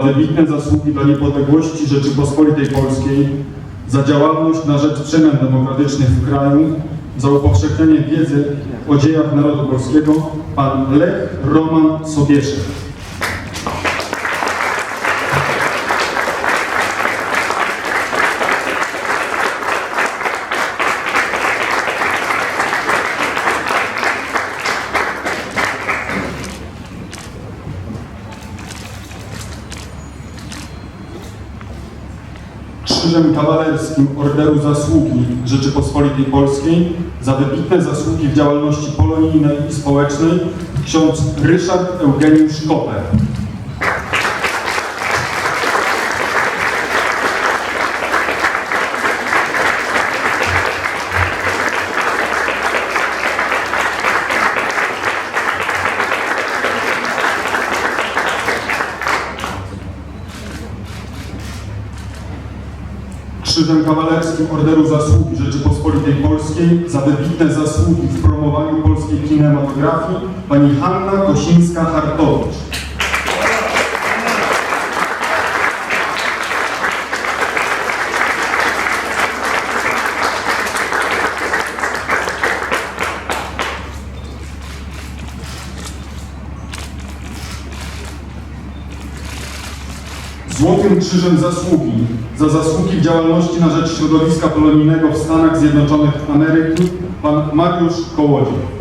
wybitne zasługi dla niepodległości Rzeczypospolitej Polskiej, za działalność na rzecz przemian demokratycznych w kraju, za upowszechnianie wiedzy o dziejach narodu polskiego, pan Lech Roman Sobieszek. Krzyżem Kawalerskim Orderu Zasługi Rzeczypospolitej Polskiej za wybitne zasługi w działalności polonijnej i społecznej ksiądz Ryszard Eugeniusz Koper. Krzyżem Kawalerskim Orderu Zasługi Rzeczypospolitej Polskiej za wybitne zasługi w promowaniu polskiej kinematografii pani Hanna Kosińska-Hartowicz. Złotym Krzyżem Zasługi za zasługi w działalności na rzecz środowiska polonijnego w Stanach Zjednoczonych Ameryki pan Mariusz Kołodziej.